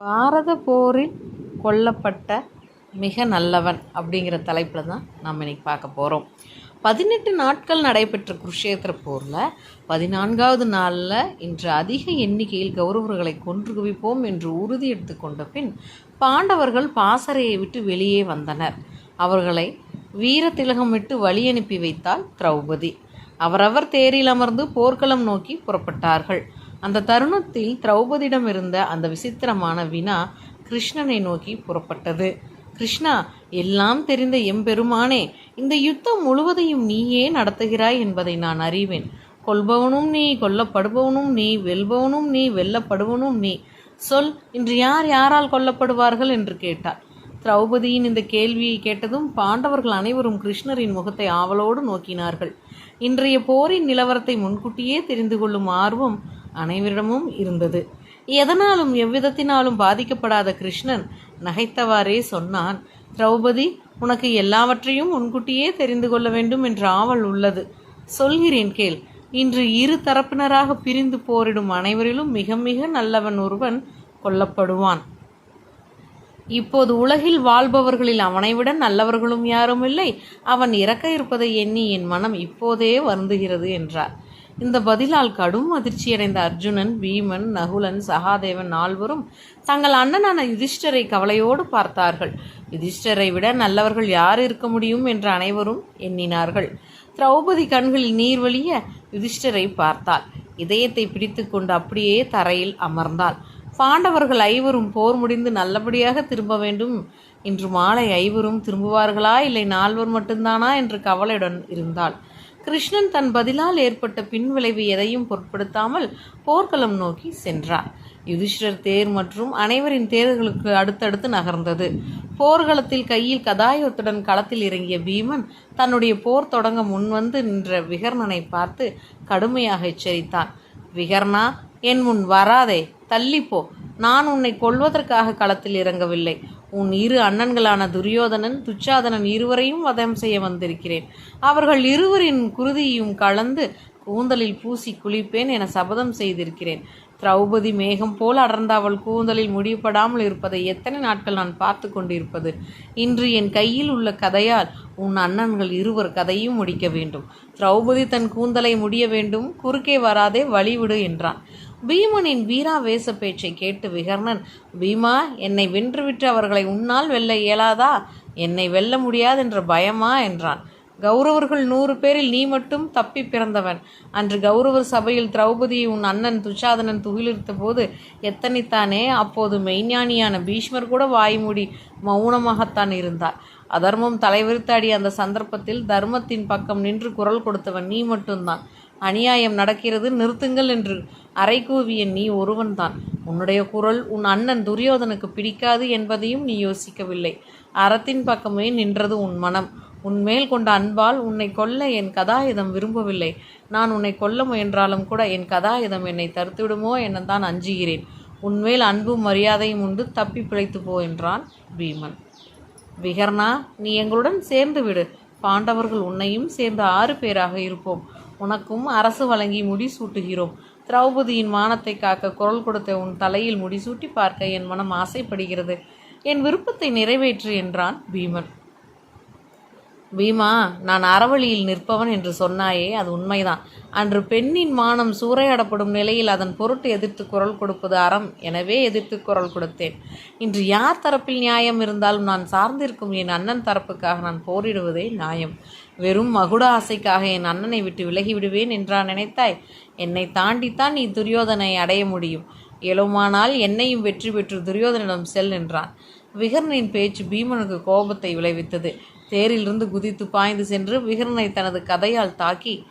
பாரத போரில் கொல்லப்பட்ட மிக நல்லவன் அப்படிங்கிற தலைப்பில் தான் நம்ம இன்னைக்கு பார்க்க போகிறோம் பதினெட்டு நாட்கள் நடைபெற்ற குருஷேத்திர போரில் பதினான்காவது நாளில் இன்று அதிக எண்ணிக்கையில் கௌரவர்களை கொன்று குவிப்போம் என்று உறுதி எடுத்துக்கொண்ட பின் பாண்டவர்கள் பாசறையை விட்டு வெளியே வந்தனர். அவர்களை வீர திலகமிட்டு வழி அனுப்பி வைத்தாள் திரௌபதி. அவரவர் தேரில் அமர்ந்து போர்க்களம் நோக்கி புறப்பட்டார்கள். அந்த தருணத்தில் திரௌபதியிடம் இருந்த அந்த விசித்திரமான வினா கிருஷ்ணனை நோக்கி புறப்பட்டது. கிருஷ்ணா எல்லாம் தெரிந்த எம்பெருமானே இந்த யுத்தம் முழுவதையும் நீயே நடத்துகிறாய் என்பதை நான் அறிவேன். கொல்பவனும் நீ கொல்லப்படுபவனும் நீ வெல்பவனும் நீ வெல்லப்படுவனும் நீ. சொல் இன்று யார் யாரால் கொல்லப்படுவார்கள்? என்று கேட்டார். திரௌபதியின் இந்த கேள்வியை கேட்டதும் பாண்டவர்கள் அனைவரும் கிருஷ்ணரின் முகத்தை ஆவலோடு நோக்கினார்கள். இன்றைய போரின் நிலவரத்தை முன்கூட்டியே தெரிந்து கொள்ளும் ஆர்வம் அனைவரிடமும் இருந்தது. எதனாலும் எவ்விதத்தினாலும் பாதிக்கப்படாத கிருஷ்ணன் நகைத்தவாறே சொன்னான் திரௌபதி உனக்கு எல்லாவற்றையும் முன்கூட்டியே தெரிந்து கொள்ள வேண்டும் என்ற ஆவல் உள்ளது. சொல்கிறேன் கேள் இன்று இரு தரப்பினராக பிரிந்து போரிடும் அனைவரிலும் மிக மிக நல்லவன் ஒருவன் கொல்லப்படுவான். இப்போது உலகில் வாழ்பவர்களில் அவனை விட நல்லவர்களும் யாரும் இல்லை. அவன் இறக்க இருப்பதை எண்ணி என் மனம் இப்போதே வருந்துகிறது என்றார். இந்த பதிலால் கடும் அதிர்ச்சியடைந்த அர்ஜுனன் பீமன் நகுலன் சகாதேவன் நால்வரும் தங்கள் அண்ணனான யுதிஷ்டரை கவலையோடு பார்த்தார்கள். யுதிஷ்டரை விட நல்லவர்கள் யார் இருக்க முடியும் என்று அனைவரும் எண்ணினார்கள். திரௌபதி கண்களில் நீர் வழிய யுதிஷ்டரை பார்த்தாள். இதயத்தை பிடித்துக்கொண்டு அப்படியே தரையில் அமர்ந்தாள். பாண்டவர்கள் ஐவரும் போர் முடிந்து நல்லபடியாக திரும்ப வேண்டும் இன்று மாலை ஐவரும் திரும்புவார்களா? இல்லை நால்வர் மட்டும்தானா? என்று கவலையுடன் இருந்தாள். கிருஷ்ணன் தன் பதிலால் ஏற்பட்ட பின்விளைவு எதையும் பொருட்படுத்தாமல் போர்க்களம் நோக்கி சென்றார். யுதிஷ்டர் தேர் மற்றும் அனைவரின் தேர்களுக்கு அடுத்தடுத்து நகர்ந்தது. போர்க்களத்தில் கையில் கதாயுத்துடன் களத்தில் இறங்கிய பீமன் தன்னுடைய போர் தொடங்க முன்வந்து நின்ற விகர்ணனை பார்த்து கடுமையாக எச்சரித்தான் விகர்ணா என் முன் வராதே தள்ளிப்போ நான் உன்னை கொல்வதற்காக களத்தில் இறங்கவில்லை. உன் இரு அண்ணன்களான துரியோதனன் துச்சாதனன் இருவரையும் வதம் செய்ய வந்திருக்கிறேன். அவர்கள் இருவரின் குருதியும் கலந்து கூந்தலில் பூசி குளிப்பேன் என சபதம் செய்திருக்கிறேன். திரௌபதி மேகம் போல் அடர்ந்த அவள் கூந்தலில் முடிவுபடாமல் இருப்பதை எத்தனை நாட்கள் நான் பார்த்து கொண்டிருப்பது? இன்று என் கையில் உள்ள கதையால் உன் அண்ணன்கள் இருவர் கதையும் முடிக்க வேண்டும். திரௌபதி தன் கூந்தலை முடிய வேண்டும். குறுக்கே வராதே வழிவிடு என்றான். பீமனின் வீராவேச பேச்சை கேட்டு விகர்ணன் பீமா என்னை வென்றுவிட்டு அவர்களை உன்னால் வெல்ல இயலாதா? என்னை வெல்ல முடியாதென்ற பயமா? என்றான். கௌரவர்கள் நூறு பேரில் நீ மட்டும் தப்பி பிறந்தவன். அன்று கௌரவர் சபையில் திரௌபதியை உன் அண்ணன் துச்சாதனன் துகிலிருத்த போது எத்தனைத்தானே? அப்போது மெய்ஞானியான பீஷ்மர் கூட வாய்மூடி மௌனமாகத்தான் இருந்தார். அதர்மம் தலைவிரித்தாடிய அந்த சந்தர்ப்பத்தில் தர்மத்தின் பக்கம் நின்று குரல் கொடுத்தவன் நீ மட்டும்தான். அநியாயம் நடக்கிறது நிறுத்துங்கள் என்று அரைகூவிய நீ ஒருவன்தான். உன்னுடைய குரல் உன் அண்ணன் துரியோதனுக்கு பிடிக்காது என்பதையும் நீ யோசிக்கவில்லை. அறத்தின் பக்கமே நின்றது உன் மனம். உன்மேல் கொண்ட அன்பால் உன்னை கொல்ல என் கதாயுதம் விரும்பவில்லை. நான் உன்னை கொல்ல முயன்றாலும் கூட என் கதாயுதம் என்னை தடுத்துவிடுமோ என தான் அஞ்சுகிறேன் உன்மேல் அன்பும் மரியாதையும் உண்டு. தப்பி பிழைத்து போ என்றான் பீமன். விகர்ணா நீ எங்களுடன் சேர்ந்து விடு. பாண்டவர்கள் உன்னையும் சேர்ந்து ஆறு பேராக இருப்போம். உனக்கும் அரசு வழங்கி முடிசூட்டுகிறோம். திரௌபதியின் மானத்தை காக்க குரல் கொடுத்த உன் தலையில் முடிசூட்டி பார்க்க என் மனம் ஆசைப்படுகிறது. என் விருப்பத்தை நிறைவேற்று என்றான் பீமன். பீமா நான் அறவழியில் நிற்பவன் என்று சொன்னாயே அது உண்மைதான். அன்று பெண்ணின் மானம் சூறையாடப்படும் நிலையில் அதன் பொருட்டு எதிர்த்து குரல் கொடுப்பது அறம் எனவே எதிர்த்து குரல் கொடுத்தேன். இன்று யார் தரப்பில் நியாயம் இருந்தாலும் நான் சார்ந்திருக்கும் என் அண்ணன் தரப்புக்காக நான் போரிடுவதே நியாயம். வெறும் மகுட ஆசைக்காக என் அண்ணனை விட்டு விலகி விடுவேன் என்றா நினைத்தாய்? என்னை தாண்டித்தான் நீ துரியோதனை அடைய முடியும். இயலுமானால் என்னையும் வெற்றி பெற்று துரியோதனிடம் செல் என்றான். விகர்ணனின் பேச்சு பீமனுக்கு கோபத்தை விளைவித்தது. தேரிலிருந்து குதித்து பாய்ந்து சென்று விகரனை தனது கதையால் தாக்கி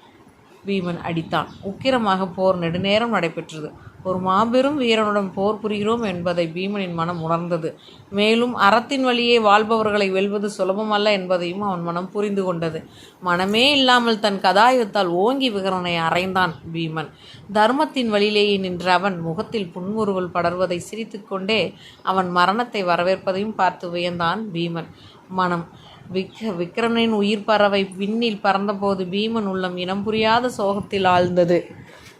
பீமன் அடித்தான். உக்கிரமாக போர் நெடுநேரம் நடைபெற்றது. ஒரு மாபெரும் வீரனுடன் போர் புரிகிறோம் என்பதை பீமனின் மனம் உணர்ந்தது. மேலும் அறத்தின் வழியே வாழ்பவர்களை வெல்வது சுலபமல்ல என்பதையும் அவன் மனம் புரிந்து கொண்டது. மனமே இல்லாமல் தன் கதாயுத்தால் ஓங்கி விகரனை அறைந்தான் பீமன். தர்மத்தின் வழியிலேயே நின்ற அவன் முகத்தில் புன்முறுவல் படர்வதை சிரித்துக்கொண்டே அவன் மரணத்தை வரவேற்பதையும் பார்த்து வியந்தான் பீமன். மனம் விக் விக்ரமனின் உயிர் பறவை விண்ணில் பறந்தபோது பீமன் உள்ளம் இனம் புரியாத சோகத்தில் ஆழ்ந்தது.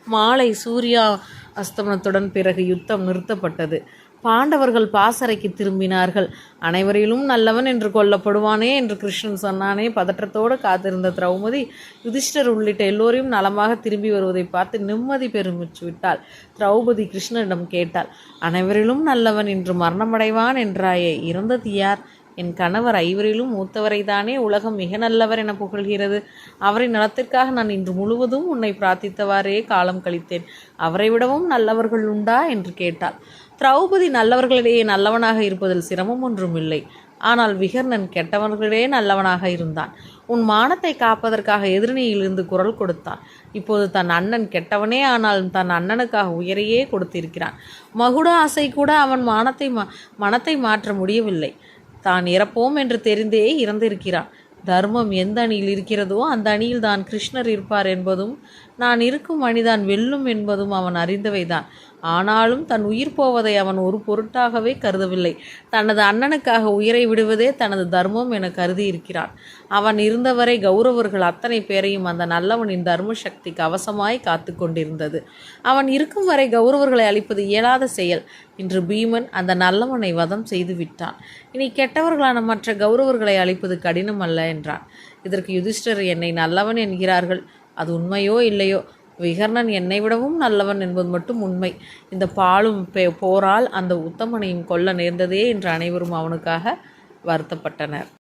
மாலை சூர்யா அஸ்தமனத்துடன் பிறகு யுத்தம் நிறுத்தப்பட்டது. பாண்டவர்கள் பாசறைக்கு திரும்பினார்கள். அனைவரிலும் நல்லவன் என்று கொல்லப்படுவானே என்று கிருஷ்ணன் சொன்னானே. பதற்றத்தோடு காத்திருந்த திரௌபதி யுதிஷ்டர் உள்ளிட்ட எல்லோரையும் நலமாக திரும்பி வருவதை பார்த்து நிம்மதி பெருமிச்சு விட்டாள் திரௌபதி கிருஷ்ணனிடம் கேட்டாள் அனைவரிலும் நல்லவன் என்று மரணமடைவான் என்றாயே இறந்தது யார்? என் கணவர் ஐவரிலும் மூத்தவரை தானே உலகம் மிக நல்லவர் என புகழ்கிறது. அவரின் நலத்திற்காக நான் இன்று முழுவதும் உன்னை பிரார்த்தித்தவாறே காலம் கழித்தேன். அவரை விடவும் நல்லவர்கள் உண்டா? என்று கேட்டாள். திரௌபதி நல்லவர்களிடையே நல்லவனாக இருப்பதில் சிரமம் ஒன்றும் இல்லை. ஆனால் விகர்ணன் கெட்டவர்களிடையே நல்லவனாக இருந்தான். உன் மானத்தை காப்பதற்காக எதிரணியிலிருந்து குரல் கொடுத்தான். இப்போது தன் அண்ணன் கெட்டவனே ஆனால் தன் அண்ணனுக்காக உயரையே கொடுத்திருக்கிறான். மகுட ஆசை கூட அவன் மானத்தை மா மனத்தை மாற்ற முடியவில்லை. தான் இறப்போம் என்று தெரிந்தே இறந்திருக்கிறான் தர்மம் எந்த அணியில் இருக்கிறதோ அந்த அணியில் தான் கிருஷ்ணர் இருப்பார் என்பதும் நான் இருக்கும் அணிதான் வெல்லும் என்பதும் அவன் அறிந்தவைதான். ஆனாலும் தன் உயிர் போவதை அவன் ஒரு பொருட்டாகவே கருதவில்லை. தனது அண்ணனுக்காக உயிரை விடுவதே தனது தர்மம் என கருதி இருக்கிறான் அவன் இருந்தவரை கௌரவர்கள் அத்தனை பேரையும் அந்த நல்லவனின் தர்ம சக்தி கவசமாய் காத்து கொண்டிருந்தது. அவன் இருக்கும் வரை கௌரவர்களை அளிப்பது இயலாத செயல். இன்று பீமன் அந்த நல்லவனை வதம் செய்து விட்டான். இனி கெட்டவர்களான மற்ற கௌரவர்களை அளிப்பது கடினம் அல்ல என்றான். இதற்கு யுதிஷ்டர் என்னை நல்லவன் என்கிறார்கள். அது உண்மையோ இல்லையோ? விகர்ணன் என்னை விடவும் நல்லவன் என்பது மட்டும் உண்மை. இந்த பாலும் பே- போரால் அந்த உத்தமனையும் கொல்ல நேர்ந்ததே என்று அனைவரும் அவனுக்காக வருத்தப்பட்டனர்.